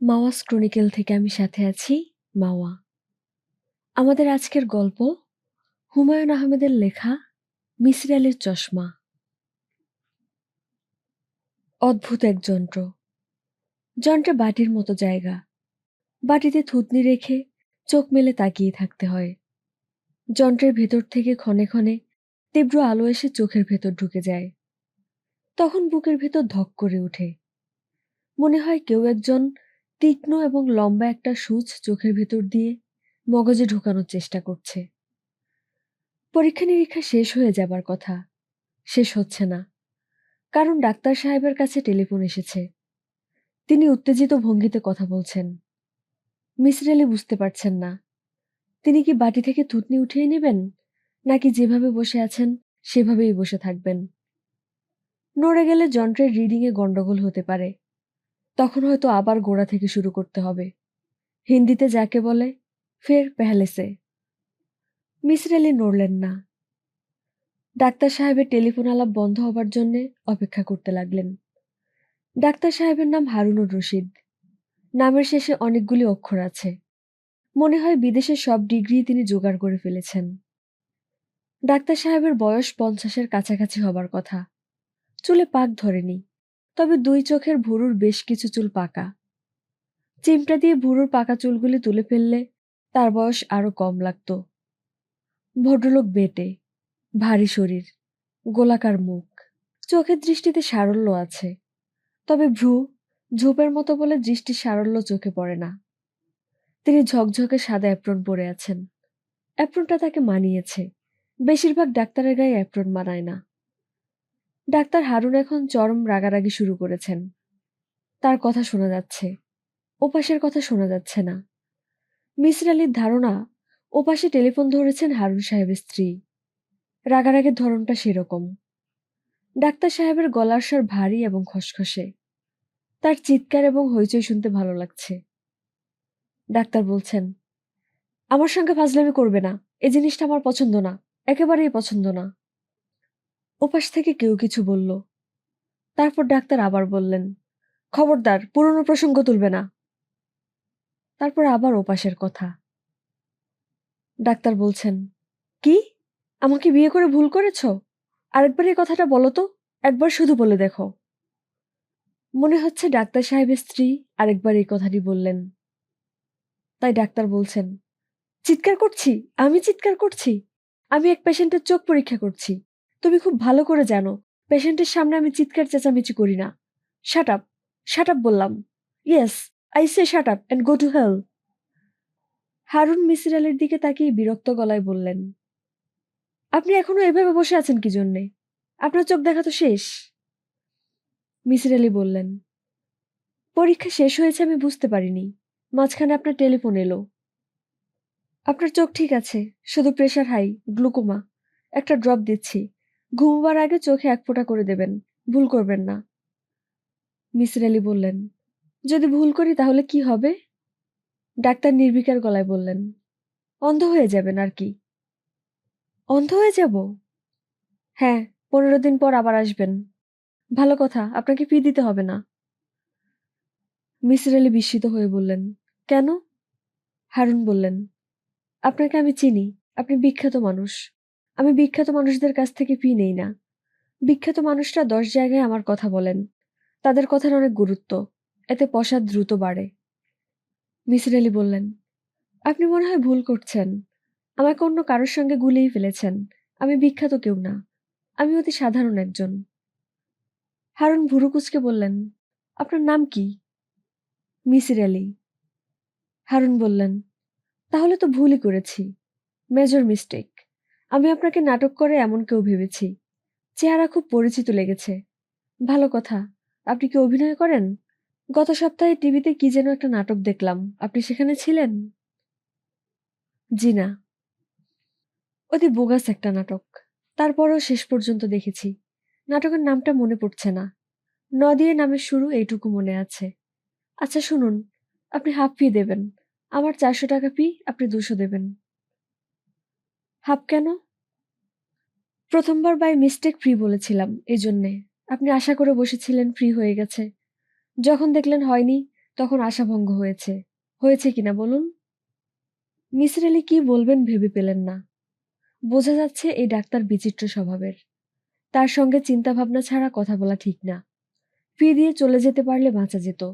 মাওয়াস ক্রনিকেল থেকে আমি সাথে আছি, মাওয়া। আমাদের আজকের গল্প, হুমায়ুন আহমেদের লেখা, মিসির আলীর চশমা। অদ্ভুত এক যন্ত্র। যন্ত্রে বাটির মতো জায়গা। বাটিতে থুতনি রেখে চোখ মেলে তাকিয়ে থাকতে হয়। যন্ত্রের ভেতর থেকে ক্ষণে ক্ষণে তীব্র আলো এসে চোখের ভেতর ঢুকে যায়। তখন বুকের ভেতর ধক করে ওঠে। মনে হয় কেউ একজন তীক্ষ্ণ এবং লম্বা একটা সূচ চোখের ভেতর দিয়ে মগজে ঢোকানোর চেষ্টা করছে। পরীক্ষা নিরীক্ষা শেষ হয়ে যাবার কথা। শেষ হচ্ছে না। কারণ ডাক্তার সাহেবের কাছে টেলিফোন এসেছে। তিনি উত্তেজিত ভঙ্গিতে কথা বলছেন। মিসির আলি বুঝতে পারছেন না। তিনি কি বাটি থেকে থুতনি উঠিয়ে নেবেন? নাকি যেভাবে বসে আছেন, সেভাবেই বসে থাকবেন? নড়ে গেলে যন্ত্রের রিডিংয়ে গণ্ডগোল হতে পারে। তখন হয়তো আবার গোড়া থেকে শুরু করতে হবে। হিন্দিতে যাকে বলে, ফের পেহলেসে। মিসির আলি নড়লেন না। ডাক্তার সাহেবের টেলিফোন আলাপ বন্ধ হবার জন্য অপেক্ষা করতে লাগলেন। ডাক্তার সাহেবের নাম হারুনুর রশিদ। নামের শেষে অনেকগুলি অক্ষর আছে। মনে হয় বিদেশের সব ডিগ্রি তিনি জোগাড় করে ফেলেছেন। ডাক্তার সাহেবের বয়স পঞ্চাশের কাছাকাছি হবার কথা। চুলে পাক ধরেনি। তবে দুই চোখের ভুরুর বেশ কিছু চুল পাকা। চিমটা দিয়ে ভুরুর পাকা চুলগুলি তুলে ফেললে তার বয়স আরও কম লাগতো। ভদ্রলোক বেটে, ভারী শরীর, গোলাকার মুখ, চোখের দৃষ্টিতে সারল্য আছে। তবে ভ্রু, ঝোপের মতো বলে দৃষ্টি সারল্য চোখে পড়ে না। তিনি ঝকঝকে সাদা অ্যাপ্রন পরে আছেন। অ্যাপ্রনটা তাকে মানিয়েছে। বেশিরভাগ ডাক্তারের গায়ে অ্যাপ্রন মানায় না। ডাক্তার হারুন এখন চরম রাগারাগি শুরু করেছেন। তার কথা শোনা যাচ্ছে। ওপাশের কথা শোনা যাচ্ছে না। মিসির আলীর ধারণা, ওপাশে টেলিফোন ধরেছেন হারুন সাহেবের স্ত্রী। রাগারাগের ধরনটা সেরকম। ডাক্তার সাহেবের গলার স্বর ভারী এবং খসখসে। তার চিৎকার এবং হইচই শুনতে ভালো লাগছে। ডাক্তার বলছেন, আমার সঙ্গে ফাজলামি করবে না। এ জিনিসটা আমার পছন্দ না। একেবারেই পছন্দ না। ওপাশ থেকে কেউ কিছু বলল। তারপর ডাক্তার আবার বললেন, খবরদার, পুরনো প্রসঙ্গ তুলবে না। তারপর আবার ওপাশের কথা। ডাক্তার বলছেন, কি? আমাকে বিয়ে করে ভুল করেছ? আরেকবার এই কথাটা বলো তো, একবার শুধু বলে দেখো। মনে হচ্ছে ডাক্তার সাহেবের স্ত্রী আরেকবার এই কথাটি বললেন। তাই ডাক্তার বলছেন, চিৎকার করছি, আমি চিৎকার করছি, আমি এক পেশেন্টের চোখ পরীক্ষা করছি। তুমি খুব ভালো করে জানো, পেশেন্টের সামনে আমি চিৎকার চেঁচামেচি করি না। শাট আপ শাট আপ বললাম। Yes I say shut up and go to hell Harun Misir আলীর দিকে তাকিয়ে বিরক্ত গলায় বললেন, আপনি এখনও এভাবে বসে আছেন কি জন্যে? আপনার চোখ দেখা তো শেষ? মিসির আলী বললেন, পরীক্ষা শেষ হয়েছে আমি বুঝতে পারিনি। মাঝখানে আপনার টেলিফোন এলো। আপনার চোখ ঠিক আছে, শুধু প্রেশার হাই গ্লুকোমা একটা ড্রপ দিচ্ছি। ঘুমবার আগে চোখে এক ফোঁটা করে দেবেন, ভুল করবেন না। মিসির আলী বললেন, যদি ভুল করি তাহলে কি হবে? ডাক্তার নির্বিকার গলায় বললেন, অন্ধ হয়ে যাবেন আর কি। অন্ধ হয়ে যাব? হ্যাঁ পনেরো দিন পর আবার আসবেন। ভালো কথা, আপনাকে ফি দিতে হবে না। মিসির আলী বিস্মিত হয়ে বললেন, কেন? হারুন বললেন, আপনাকে আমি চিনি, আপনি বিখ্যাত মানুষ। আমি বিখ্যাত মানুষদের কাছ থেকে ফি নেই না। বিখ্যাত মানুষরা দশ জায়গায় আমার কথা বলেন। তাদের কথার অনেক গুরুত্ব। এতে পশাদ দ্রুত বাড়ে। মিসির আলী বললেন, আপনি মনে হয় ভুল করছেন। আমাকে অন্য কারোর সঙ্গে গুলিয়ে ফেলেছেন। আমি বিখ্যাত কেউ না। আমি অতি সাধারণ একজন। হারুন ভুরুকুচকে বললেন, আপনার নাম কি? মিসির আলী হারুন বললেন, তাহলে তো ভুলই করেছি। Major mistake. আমি আপনাকে নাটক করে এমন কেউ ভেবেছি। চেহারা খুব পরিচিত লেগেছে। ভালো কথা। আপনি কি অভিনয় করেন? গত সপ্তাহে টিভিতে কি যেন একটা নাটক দেখলাম। আপনি সেখানে ছিলেন? জি না অতি বোগাস একটা নাটক। তারপরও শেষ পর্যন্ত দেখেছি। নাটকের নামটা মনে পড়ছে না। নদিয়ে নামের শুরু এইটুকু মনে আছে। আচ্ছা শুনুন। আপনি হাফ ফি দেবেন। আমার চারশো টাকা ফি, আপনি দুশো দেবেন। হাফ কেন? প্রথমবার বাই মিস্টেক ফ্রি বলেছিলাম এই জন্যে আপনি আশা করে বসেছিলেন ফ্রি হয়ে গেছে। যখন দেখলেন হয়নি, তখন আশাভঙ্গ হয়েছে। হয়েছে কিনা বলুন? মিসির আলি কি বলবেন ভেবে পেলেন না। বোঝা যাচ্ছে এই ডাক্তার বিচিত্র স্বভাবের। তার সঙ্গে চিন্তাভাবনা ছাড়া কথা বলা ঠিক না। ফি দিয়ে চলে যেতে পারলে বাঁচা যেত।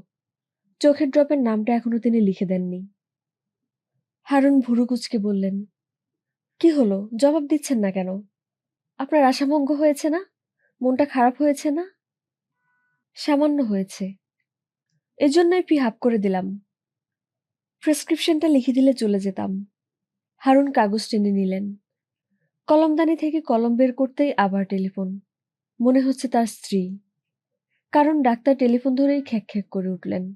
চোখের ড্রপের নামটা এখনও তিনি লিখে দেননি। হারুন ভুরু কুচকে বললেন কি হলো? জবাব দিচ্ছেন না কেন? আপনার আশাভঙ্গ হয়েছে না? মনটা খারাপ হয়েছে না? সামান্য হয়েছে। এজন্যই পি হাফ করে দিলাম। প্রেসক্রিপশনটা লিখে দিলে চলে যেতাম। হারুন কাগজ টেনে নিলেন। কলমদানি থেকে কলম বের করতেই আবার টেলিফোন। মনে হচ্ছে তার স্ত্রী। কারণ ডাক্তার টেলিফোন ধরেই খ্যাক খ্যাক করে উঠলেন।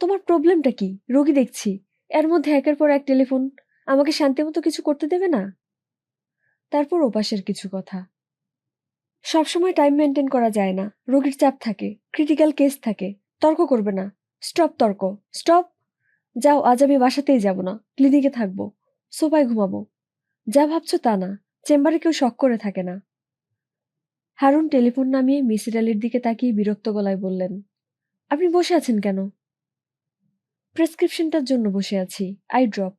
তোমার প্রবলেমটা কি? রোগী দেখছি। এর মধ্যে একের পর এক টেলিফোন। আমাকে শান্তিমতো কিছু করতে দেবে না? তারপর ওপাশের কিছু কথা। সবসময় টাইম মেনটেন করা যায় না। রোগীর চাপ থাকে ক্রিটিক্যাল কেস থাকে। তর্ক করবে না। স্টপ তর্ক। স্টপ যাও, আজ আমি বাসাতেই যাব না। ক্লিনিকে থাকব। সোফায় ঘুমাবো। যা ভাবছ তা না। চেম্বারে কেউ শখ করে থাকে না। হারুন টেলিফোন নামিয়ে মিসির আলির দিকে তাকিয়ে বিরক্ত গলায় বললেন, আপনি বসে আছেন কেন? প্রেসক্রিপশনটার জন্য বসে আছি। আই ড্রপ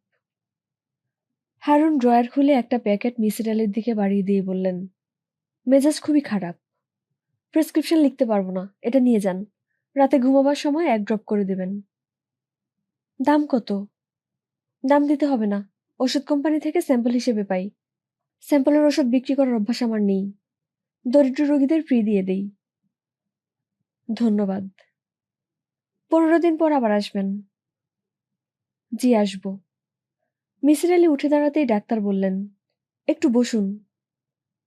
হারুন ড্রয়ার খুলে একটা প্যাকেট মিসির আলির দিকে বাড়িয়ে দিয়ে বললেন, মেজাজ খুবই খারাপ। প্রেসক্রিপশন লিখতে পারব না, এটা নিয়ে যান। রাতে ঘুমাবার সময় এক ড্রপ করে দেবেন। দাম কত? দাম দিতে হবে না। ওষুধ কোম্পানি থেকে স্যাম্পল হিসেবে পাই। স্যাম্পলের ওষুধ বিক্রি করার অভ্যাস আমার নেই। দরিদ্র রোগীদের ফ্রি দিয়ে দেই। ধন্যবাদ। পনেরো দিন পর আবার আসবেন। জি, আসব। মিসির আলি উঠে দাঁড়াতেই ডাক্তার বললেন, একটু বসুন।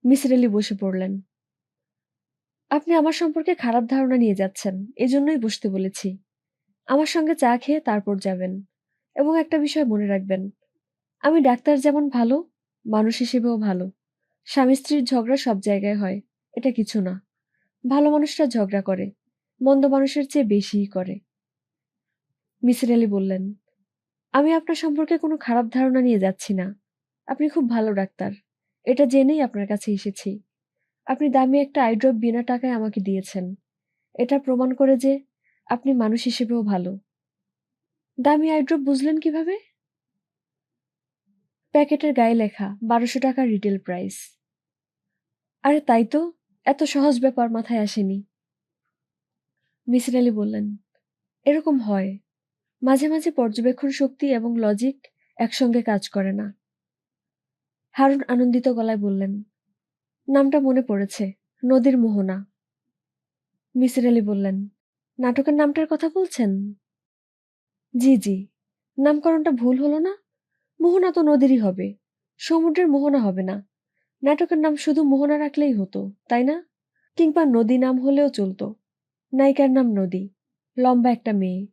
মিসির আলি বসে পড়লেন। আপনি আমার সম্পর্কে খারাপ ধারণা নিয়ে যাচ্ছেন, এজন্যই বসতে বলেছি। আমার সঙ্গে চা খেয়ে তারপর যাবেন এবং একটা বিষয় মনে রাখবেন। আমি ডাক্তার যেমন ভালো, মানুষ হিসেবেও ভালো। স্বামী স্ত্রীর ঝগড়া সব জায়গায় হয়, এটা কিছু না। ভালো মানুষরা ঝগড়া করে, মন্দ মানুষের চেয়ে বেশিই করে। মিসির আলি বললেন আমি আপনার সম্পর্কে কোনো খারাপ ধারণা নিয়ে যাচ্ছি না। আপনি খুব ভালো ডাক্তার। এটা জেনেই আপনার কাছে এসেছি। আপনি দামি একটা আইড্রপ বিনা টাকায় আমাকে দিয়েছেন। এটা প্রমাণ করে যে আপনি মানুষ হিসেবেও ভালো। দামি আইড্রপ বুঝলেন কীভাবে? প্যাকেটের গায়ে লেখা, বারোশো টাকা রিটেল প্রাইস আরে তাই তো, এত সহজ ব্যাপার মাথায় আসেনি। মিসির আলি বললেন, এরকম হয়। মাঝে মাঝে পর্যবেক্ষণ শক্তি এবং লজিক একসঙ্গে কাজ করে না। হারুন আনন্দিত গলায় বললেন, নামটা মনে পড়েছে, নদীর মোহনা। মিসির আলি বললেন, নাটকের নামটার কথা বলছেন? জি জি, নামকরণটা ভুল হলো না। মোহনা তো নদীরই হবে, সমুদ্রের মোহনা হবে না। নাটকের নাম শুধু মোহনা রাখলেই হতো, তাই না? কিংবা নদী নাম হলেও চলতো। নায়িকার নাম নদী, লম্বা একটা মেয়ে।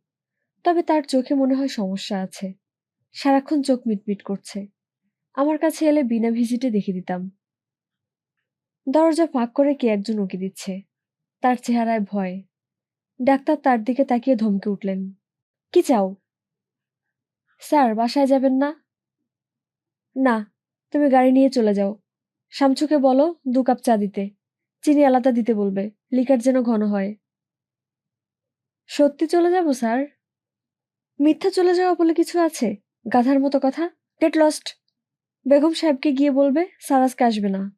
তবে তার চোখে মনে হয় সমস্যা আছে। সারাক্ষণ চোখ মিটমিট করছে। আমার কাছে এলে বিনা ভিজিটে দেখে দিতাম। দরজা ফাঁক করে কে একজন উকি দিচ্ছে। তার চেহারায় ভয়। ডাক্তার তার দিকে তাকিয়ে ধমকে উঠলেন, কি চাও? স্যার, বাসায় যাবেন না? না, তুমি গাড়ি নিয়ে চলে যাও। শামছুকে বলো দু কাপ চা দিতে। চিনি আলাদা দিতে বলবে, লিকার যেন ঘন হয়। সত্যি চলে যাব, স্যার? মিথ্যা চলে যাওয়া বলে কিছু আছে? গাধার মতো কথা? গেট লস্ট বেগম সাহেবকে গিয়ে বলবে, স্যার, আজকে আসবে না।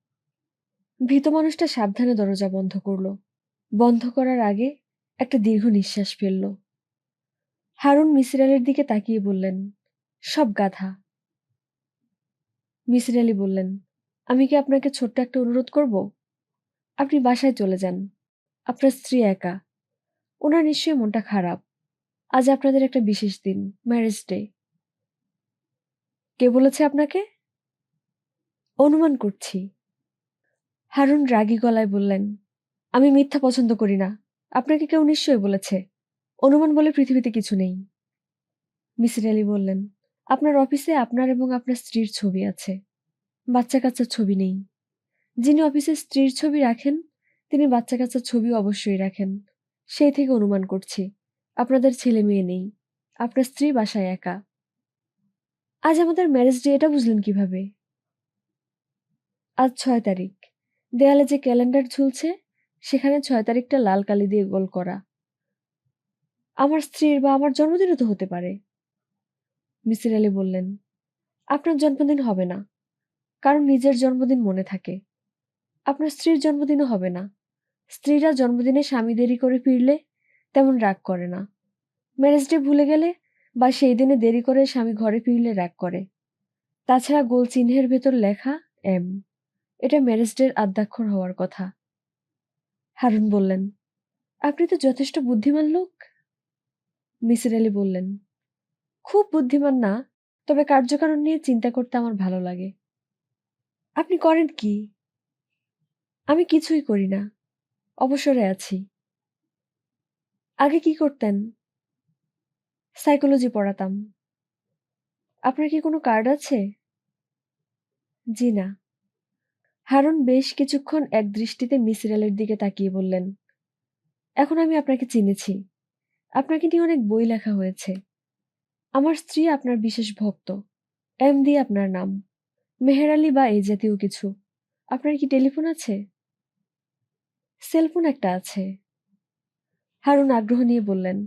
ভীত মানুষটা সাবধানে দরজা বন্ধ করল। বন্ধ করার আগে একটা দীর্ঘ নিঃশ্বাস ফেলল। হারুন মিসির আলির দিকে তাকিয়ে বললেন, সব গাধা। মিসির আলি বললেন, আমি কি আপনাকে ছোট্ট একটা অনুরোধ করব? আপনি বাসায় চলে যান। আপনার স্ত্রী একা। ওনার নিশ্চয়ই মনটা খারাপ। আজ আপনাদের একটা বিশেষ দিন ম্যারেজ ডে কে বলেছে আপনাকে? অনুমান করছি। হারুন রাগী গলায় বললেন, আমি মিথ্যা পছন্দ করি না। আপনাকে কেউ নিশ্চয়ই বলেছে। অনুমান বলে পৃথিবীতে কিছু নেই। মিসির আলী বললেন, আপনার অফিসে আপনার এবং আপনার স্ত্রীর ছবি আছে। বাচ্চা কাচ্চার ছবি নেই। যিনি অফিসে স্ত্রীর ছবি রাখেন, তিনি বাচ্চা কাচ্চার ছবি অবশ্যই রাখেন। সেই থেকে অনুমান করছি। আপনাদের ছেলে মেয়ে নেই, আপনার স্ত্রী বাসায় একা। আজ আমাদের ম্যারেজ ডে এটা বুঝলেন কীভাবে? আজ ছয় তারিখ। দেয়ালে যে ক্যালেন্ডার ঝুলছে, সেখানে ছয় তারিখটা লাল কালি দিয়ে গোল করা। আমার স্ত্রীর বা আমার জন্মদিনও তো হতে পারে। মিসির আলী বললেন, আপনার জন্মদিন হবে না। কারণ নিজের জন্মদিন মনে থাকে। আপনার স্ত্রীর জন্মদিনও হবে না। স্ত্রীরা জন্মদিনে স্বামী দেরি করে ফিরলে তেমন রাগ করে না। ম্যারেজ ডে ভুলে গেলে বা সেই দিনে দেরি করে স্বামী ঘরে ফিরলে রাগ করে। তাছাড়া গোল চিহ্নের ভেতর লেখা এম। এটা ম্যারেজ ডের আদ্যাক্ষর হওয়ার কথা। হারুন বললেন, আপনি তো যথেষ্ট বুদ্ধিমান লোক। মিসির আলী বললেন, খুব বুদ্ধিমান না, তবে কার্যকারণ নিয়ে চিন্তা করতে আমার ভালো লাগে। আপনি করেন কি? আমি কিছুই করি না, অবসরে আছি। আগে কি করতেন? সাইকোলজি পড়াতাম। আপনার কি কোনো কার্ড আছে? জি না। হারুন বেশ কিছুক্ষণ এক দৃষ্টিতে মিসিরালের দিকে তাকিয়ে বললেন, এখন আমি আপনাকে চিনেছি। আপনাকে নিয়ে অনেক বই লেখা হয়েছে। আমার স্ত্রী আপনার বিশেষ ভক্ত। এম দিয়ে আপনার নাম। মেহের বা এই জাতীয় কিছু। আপনার কি টেলিফোন আছে? সেলফোন একটা আছে। হারুন আগ্রহ নিয়ে বললেন,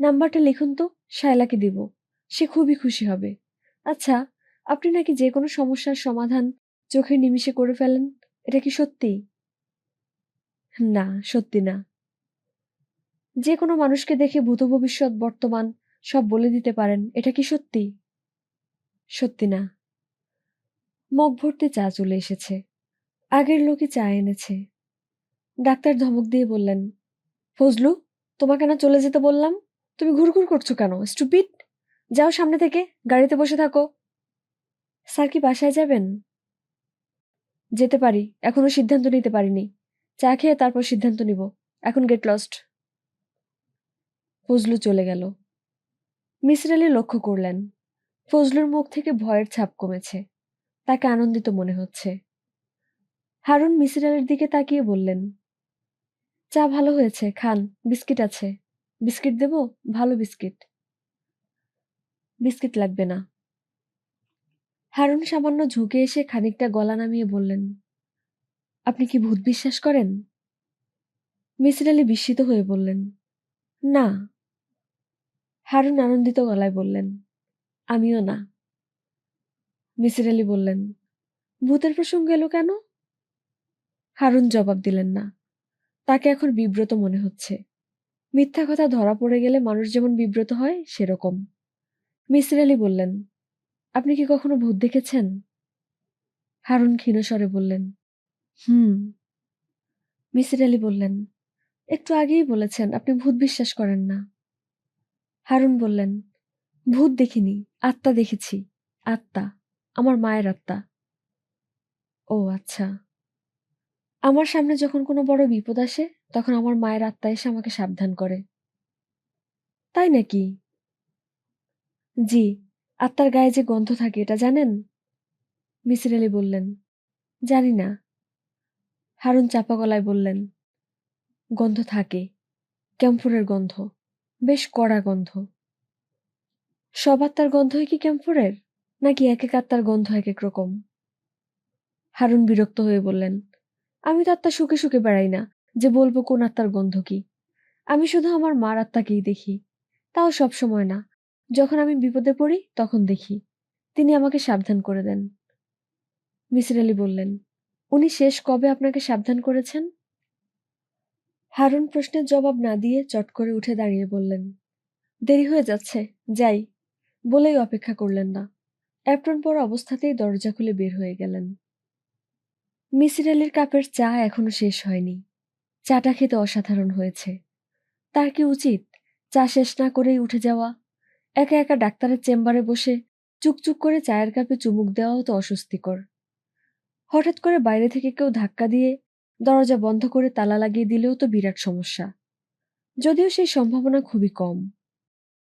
নাম্বারটা লিখুন তো, শায়লাকে দিব, সে খুবই খুশি হবে। আচ্ছা আপনি নাকি যে কোনো সমস্যার সমাধান চোখের নিমিষে করে ফেলেন, এটা কি সত্যি? না সত্যি না। যে কোনো মানুষকে দেখে ভূত ভবিষ্যৎ বর্তমান সব বলে দিতে পারেন, এটা কি সত্যি? সত্যি না। মগ ভর্তি চা চলে এসেছে। আগের লোকে চা এনেছে। ডাক্তার ধমক দিয়ে বললেন ফজলু, তোমাকে না চলে যেতে বললাম? তুমি ঘুরঘুর করছ কেন? স্টুপিড যাও সামনে থেকে, গাড়িতে বসে থাকো। স্যার কি বাসায় যাবেন? যেতে পারি, এখনও সিদ্ধান্ত নিতে পারিনি। চা খেয়ে তারপর সিদ্ধান্ত নিব। এখন গেট লস্ট ফজলু চলে গেল। মিসির আলী লক্ষ্য করলেন। ফজলুর মুখ থেকে ভয়ের ছাপ কমেছে। তাকে আনন্দিত মনে হচ্ছে। হারুন মিসির আলীর দিকে তাকিয়ে বললেন চা ভালো হয়েছে, খান। বিস্কিট আছে। বিস্কিট দেব? ভালো বিস্কিট। বিস্কিট লাগবে না। হারুন সামান্য ঝুঁকে এসে খানিকটা গলা নামিয়ে বললেন, আপনি কি ভূত বিশ্বাস করেন? মিসির আলী বিস্মিত হয়ে বললেন, না। হারুন আনন্দিত গলায় বললেন, আমিও না। মিসির আলী বললেন, ভূতের প্রসঙ্গ এলো কেন? হারুন জবাব দিলেন, না। তাকে এখন বিব্রত মনে হচ্ছে। মিথ্যা কথা ধরা পড়ে গেলে মানুষ যেমন বিব্রত হয়, সেরকম। মিসির আলী বললেন, আপনি কি কখনো ভূত দেখেছেন? হারুন ক্ষীণস্বরে বললেন, হুম। মিসির আলী বললেন, একটু আগেই বলেছেন, আপনি ভূত বিশ্বাস করেন না। হারুন বললেন, ভূত দেখিনি, আত্মা দেখেছি, আত্মা, আমার মায়ের আত্মা। ও আচ্ছা। আমার সামনে যখন কোনো বড় বিপদ আসে, তখন আমার মায়ের আত্মা এসে আমাকে সাবধান করে। তাই নাকি? জি, আত্মার গায়ে যে গন্ধ থাকে, এটা জানেন? মিসির আলী বললেন। জানি না। হারুন চাপা গলায় বললেন, গন্ধ থাকে, ক্যাম্ফোরের গন্ধ, বেশ কড়া গন্ধ। সব আত্মার গন্ধই কি ক্যাম্ফোরের, নাকি এক এক আত্মার গন্ধ এক এক রকম? হারুন বিরক্ত হয়ে বললেন আমি তো আত্মা সুখে সুখে বেড়াই না যে বলব কোন আত্মার গন্ধ কি। আমি শুধু আমার মার আত্মাকেই দেখি। তাও সব সময় না। যখন আমি বিপদে পড়ি, তখন দেখি। তিনি আমাকে সাবধান করে দেন। মিসির আলী বললেন, উনি শেষ কবে আপনাকে সাবধান করেছেন? হারুন প্রশ্নের জবাব না দিয়ে চট করে উঠে দাঁড়িয়ে বললেন, দেরি হয়ে যাচ্ছে, যাই। বলেই অপেক্ষা করলেন না। অ্যাপ্রন পর অবস্থাতেই দরজা খুলে বের হয়ে গেলেন। মিসির আলীর কাপের চা এখনও শেষ হয়নি। চাটা খেতে অসাধারণ হয়েছে। তার কি উচিত? চা শেষ না করেই উঠে যাওয়া? একা একা ডাক্তারের চেম্বারে বসে চুকচুক করে চায়ের কাপে চুমুক দেওয়াও তো অস্বস্তিকর। হঠাৎ করে বাইরে থেকে কেউ ধাক্কা দিয়ে দরজা বন্ধ করে তালা লাগিয়ে দিলেও তো বিরাট সমস্যা। যদিও সেই সম্ভাবনা খুবই কম।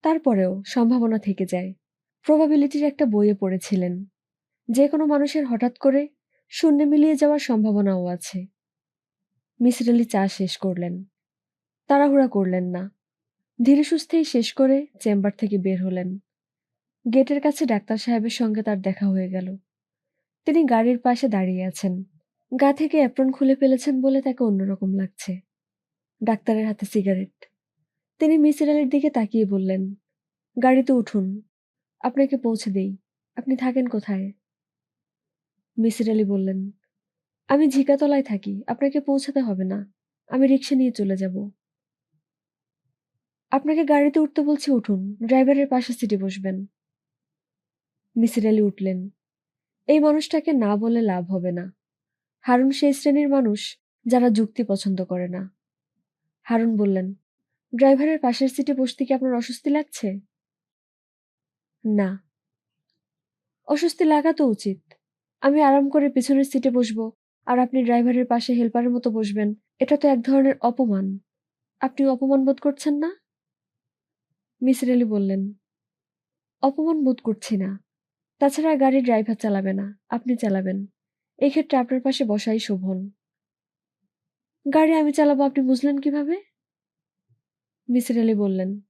তারপরেও সম্ভাবনা থেকে যায়। প্রবাবিলিটির একটা বইয়ে পড়েছিলেন। যে কোনো মানুষের হঠাৎ করে শূন্যে মিলিয়ে যাওয়ার সম্ভাবনাও আছে। মিসির আলি চা শেষ করলেন। তাড়াহুড়া করলেন না। ধীরে সুস্থেই শেষ করে চেম্বার থেকে বের হলেন। গেটের কাছে ডাক্তার সাহেবের সঙ্গে তার দেখা হয়ে গেল। তিনি গাড়ির পাশে দাঁড়িয়ে আছেন। গা থেকে অ্যাপ্রন খুলে ফেলেছেন বলে তাকে অন্যরকম লাগছে। ডাক্তারের হাতে সিগারেট। তিনি মিসির আলির দিকে তাকিয়ে বললেন, "গাড়িতে উঠুন। আপনাকে পৌঁছে দেই। আপনি থাকেন কোথায়?" মিসির আলি বললেন, "আমি ঝিকাতলায় থাকি। আপনাকে পৌঁছাতে হবে না। আমি রিক্সা নিয়ে চলে যাব।" "আপনাকে গাড়িতে উঠতে বলছি উঠুন। ড্রাইভারের পাশের সিটে বসবেন।" মিসির আলি উঠলেন। এই মানুষটাকে না বলে লাভ হবে না। হারুন সেই শ্রেণির মানুষ যারা যুক্তি পছন্দ করে না। হারুন বললেন, "ড্রাইভারের পাশের সিটে বসতে কি আপনার অস্বস্তি লাগছে?" "না।" "অস্বস্তি লাগা তো উচিত। আমি আরাম করে পিছনের সিটে বসবো আর আপনি ড্রাইভারের পাশে হেল্পারের মতো বসবেন। এটা তো এক ধরনের অপমান। আপনি অপমান বোধ করছেন না?" মিসির আলি বললেন, "অপমান বোধ করছি না। তাছাড়া গাড়ি ড্রাইভার চালাবে না, আপনি চালাবেন। এই ক্ষেত্রে আপনার পাশে বসাই শোভন।" "গাড়ি আমি চালাবো আপনি বুঝলেন কীভাবে?" মিসির আলি বললেন,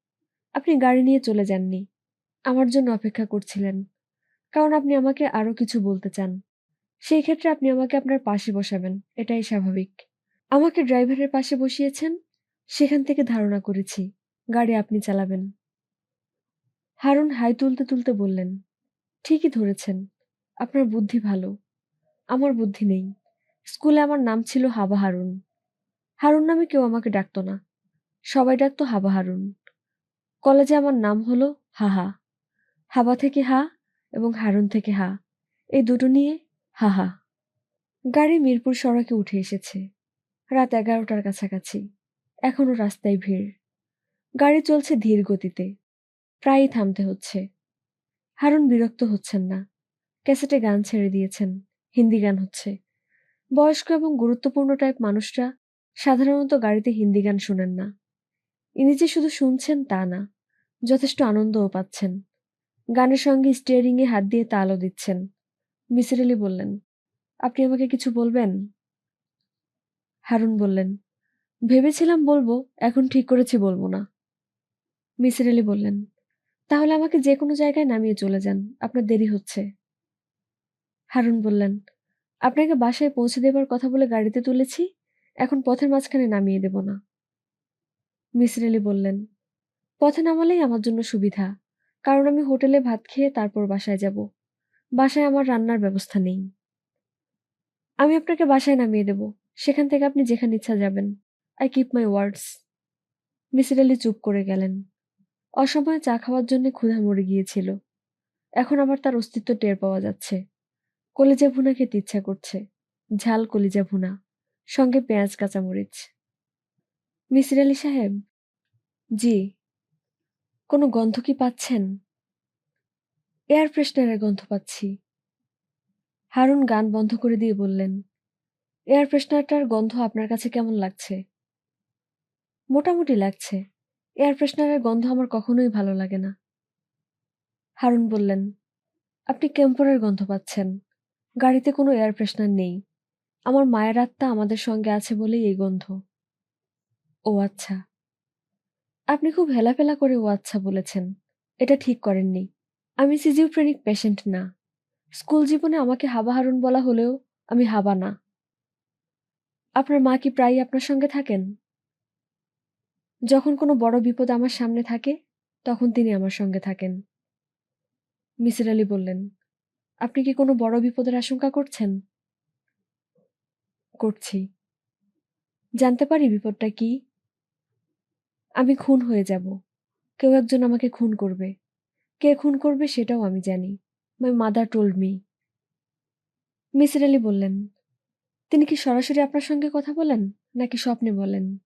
"আপনি গাড়ি নিয়ে চলে যাননি। আমার জন্য অপেক্ষা করছিলেন। কারণ আপনি আমাকে আরও কিছু বলতে চান। সেই ক্ষেত্রে আপনি আমাকে আপনার পাশে বসাবেন। এটাই স্বাভাবিক। আমাকে ড্রাইভারের পাশে বসিয়েছেন, সেখান থেকে ধারণা করেছি, গাড়ি আপনি চালাবেন।" হারুন হাই তুলতে তুলতে বললেন, "ঠিকই ধরেছেন। আপনার বুদ্ধি ভালো। আমার বুদ্ধি নেই। স্কুলে আমার নাম ছিল হাবা হারুন। হারুন নামে কেউ আমাকে ডাকতো না। সবাই ডাকতো হাবা হারুন। কলেজে আমার নাম হলো হাহা। হাবা থেকে হা এবং হারুন থেকে হা। এই দুটো নিয়ে হা হা গাড়ি মিরপুর সড়কে উঠে এসেছে। রাত এগারোটার কাছাকাছি। এখনও রাস্তায় ভিড়। গাড়ি চলছে ধীর গতিতে। প্রায়ই থামতে হচ্ছে। হারুন বিরক্ত হচ্ছেন না। ক্যাসেটে গান ছেড়ে দিয়েছেন। হিন্দি গান হচ্ছে। বয়স্ক এবং গুরুত্বপূর্ণ টাইপ মানুষরা সাধারণত গাড়িতে হিন্দি গান শোনেন না। ইনি যে শুধু শুনছেন তা না, যথেষ্ট আনন্দও পাচ্ছেন। গানের সঙ্গে স্টিয়ারিংয়ে হাত দিয়ে তালও দিচ্ছেন। মিসির আলি বললেন, "আপনি আমাকে কিছু বলবেন?" হারুন বললেন, "ভেবেছিলাম বলব, এখন ঠিক করেছি বলব না।" মিসির আলি বললেন, "তাহলে আমাকে যে কোনো জায়গায় নামিয়ে চলে যান। আপনার দেরি হচ্ছে।" হারুন বললেন, "আপনাকে বাসায় পৌঁছে দেবার কথা বলে গাড়িতে তুলেছি। এখন পথের মাঝখানে নামিয়ে দেব না।" মিসির আলি বললেন, "পথে নামালেই আমার জন্য সুবিধা। কারণ আমি হোটেলে ভাত খেয়ে তারপর বাসায় যাব। বাসায় আমার রান্নার ব্যবস্থা নেই। আমি আপনাকে বাসায় নামিয়ে দেব। সেখান থেকে আপনি যেখানে ইচ্ছা যাবেন। I keep my words." Misir Ali চুপ করে গেলেন। অসময়ে চা খাওয়ার জন্য ক্ষুধা মরে গিয়েছিল। এখন আবার তার অস্তিত্ব টের পাওয়া যাচ্ছে। কলিজা ভুনা খেতে ইচ্ছা করছে। ঝাল কলিজা ভুনা। সঙ্গে পেঁয়াজ, কাঁচামরিচ। মিসির আলি সাহেব? জি। কোনো গন্ধ কি পাচ্ছেন? এয়ার ফ্রেশনারের গন্ধ পাচ্ছি। হারুন গান বন্ধ করে দিয়ে বললেন, এয়ার ফ্রেশনারটার গন্ধ আপনার কাছে কেমন লাগছে? মোটামুটি লাগছে। এয়ার ফ্রেশনারের গন্ধ আমার কখনোই ভালো লাগে না। হারুন বললেন, আপনি ক্যাম্পরের গন্ধ পাচ্ছেন। গাড়িতে কোনো এয়ার ফ্রেশনার নেই। আমার মায়ের আত্মা আমাদের সঙ্গে আছে বলেই এই গন্ধ। ও আচ্ছা। আপনি খুব হেলাফেলা করে ও আচ্ছা বলেছেন। এটা ঠিক করেননি। আমি সিজিওফ্রেনিক পেশেন্ট না। স্কুল জীবনে আমাকে হাবা হারুন বলা হলেও আমি হাবা না। আপনার মা কি প্রায়ই আপনার সঙ্গে থাকেন? যখন কোনো বড় বিপদ আমার সামনে থাকে, তখন তিনি আমার সঙ্গে থাকেন। মিসির আলি বললেন, আপনি কি কোনো বড় বিপদের আশঙ্কা করছেন? করছি। জানতে পারি বিপদটা কি? আমি খুন হয়ে যাব। কেউ একজন আমাকে খুন করবে। কে খুন করবে সেটাও আমি জানি। My mother told me. Misir Ali বললেন, তিনি কি সরাসরি আপনার সঙ্গে কথা বলেন নাকি স্বপ্নে বলেন?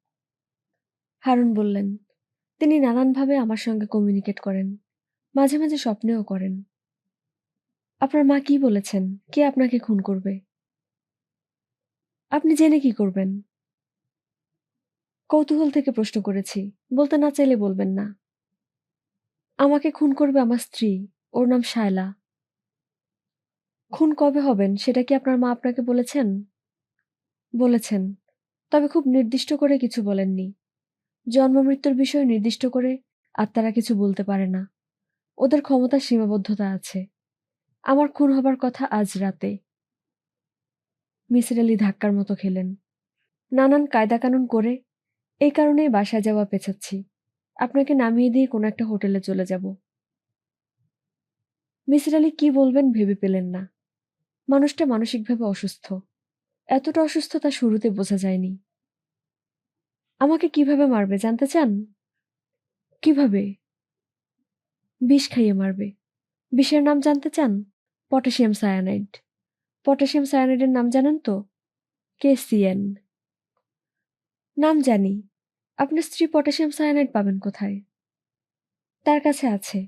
হারুন বললেন, তিনি নানানভাবে আমার সঙ্গে কমিউনিকেট করেন। মাঝে মাঝে স্বপ্নেও করেন। আপনার মা কি বলেছেন? কে আপনাকে খুন করবে? আপনি জেনে কি করবেন? কৌতূহল থেকে প্রশ্ন করেছি। বলতে না চাইলে বলবেন না। আমাকে খুন করবে আমার স্ত্রী। ওর নাম শায়লা। খুন কবে হবেন, সেটা কি আপনার মা আপনাকে বলেছেন? বলেছেন। তবে খুব নির্দিষ্ট করে কিছু বলেননি। জন্ম-মৃত্যুর বিষয়ে নির্দিষ্ট করে আত্মারা কিছু বলতে পারে না। ওদের ক্ষমতার সীমাবদ্ধতা আছে। আমার খুন হবার কথা আজ রাতে। মিসির আলি ধাক্কার মতো খেলেন। নানান কায়দা-কানুন করে এই কারণেই বাসায় যাওয়া পেছাচ্ছি। আপনাকে নামিয়ে দিয়ে কোনো একটা হোটেলে চলে যাব। মিসির আলি কি বলবেন ভেবে পেলেন না। মানুষটা মানসিকভাবে অসুস্থ। এতটা অসুস্থ তা শুরুতে বোঝা যায়নি। আমাকে কীভাবে মারবে জানতে চান? কীভাবে? বিষ খাইয়ে মারবে। বিষের নাম জানতে চান? Potassium cyanide. পটাশিয়াম সায়ানাইডের নাম জানেন তো? কেসিএন নাম জানি। আপনার স্ত্রী পটাশিয়াম সায়ানাইড পাবেন কোথায়? তার কাছে আছে।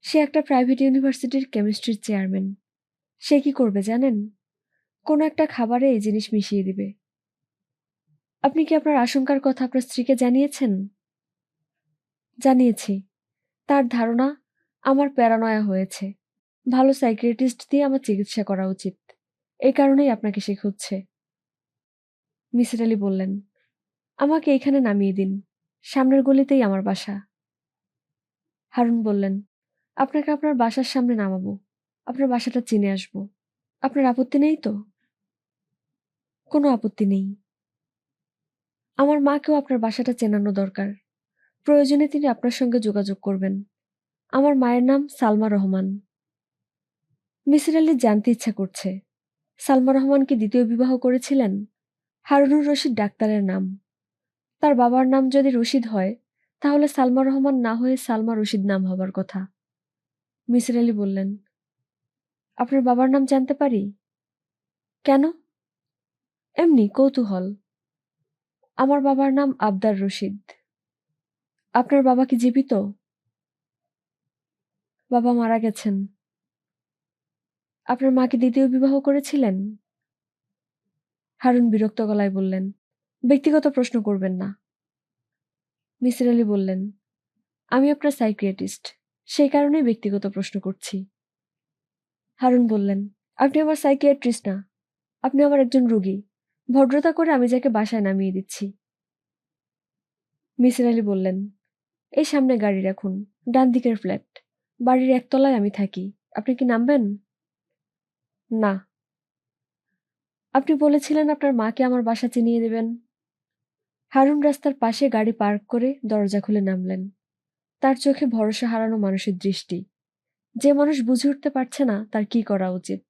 সে একটা প্রাইভেট ইউনিভার্সিটির কেমিস্ট্রির চেয়ারম্যান। সে কি করবে জানেন? কোনো একটা খাবারে এই জিনিস মিশিয়ে দিবে। আপনি কি আপনার আশঙ্কার কথা আপনার স্ত্রীকে জানিয়েছেন? জানিয়েছি। তার ধারণা আমার প্যারানয়া হয়েছে। ভালো সাইকিয়াট্রিস্ট দিয়ে আমার চিকিৎসা করা উচিত। এই কারণেই আপনাকে সে খুঁজছে। মিসির আলী বললেন আমাকে এখানে নামিয়ে দিন। সামনের গলিতেই আমার বাসা। হারুন বললেন, আপনাকে আপনার বাসার সামনে নামাবো। আপনার বাসাটা চিনে আসব। আপনার আপত্তি নেই তো? কোনো আপত্তি নেই। আমার মাকেও আপনার বাসাটা চেনানো দরকার। প্রয়োজনে তিনি আপনার সঙ্গে যোগাযোগ করবেন। আমার মায়ের নাম সালমা রহমান। মিসির আলী জানতে ইচ্ছা করছে, সালমা রহমান কি দ্বিতীয় বিবাহ করেছিলেন? হারুনুর রশিদ ডাক্তারের নাম। তার বাবার নাম যদি রশিদ হয়, তাহলে সালমা রহমান না হয়ে সালমা রশিদ নাম হবার কথা। মিসির আলী বললেন, আপনার বাবার নাম জানতে পারি? কেন? এমনি, কৌতূহল। আমার বাবার নাম আবদার রশিদ। আপনার বাবা কি জীবিত? বাবা মারা গেছেন। আপনার মাকে দ্বিতীয় বিবাহ করেছিলেন? হারুন বিরক্ত গলায় বললেন ব্যক্তিগত প্রশ্ন করবেন না। মিসির আলী বললেন, আমি আপনার সাইক্রিয়াটিস্ট সেই কারণেই ব্যক্তিগত প্রশ্ন করছি। হারুন বললেন, আপনি আমার সাইকিয়াট্রিস্ট না, আপনি আমার একজন রোগী, ভদ্রতা করে আমি যাকে বাসায় নামিয়ে দিচ্ছি। মিসির আলী বললেন, এই সামনে গাড়ি রাখুন, ডান দিকের ফ্ল্যাট বাড়ির একতলায় আমি থাকি, আপনি কি নামবেন? না। আপনি বলেছিলেন আপনার মাকে আমার বাসা চিনিয়ে দেবেন। হারুন রাস্তার পাশে গাড়ি পার্ক করে দরজা খুলে নামলেন। তার চোখে ভরসা হারানো মানুষের দৃষ্টি। যে মানুষ বুঝে উঠতে পারছে না তার কি করা উচিত?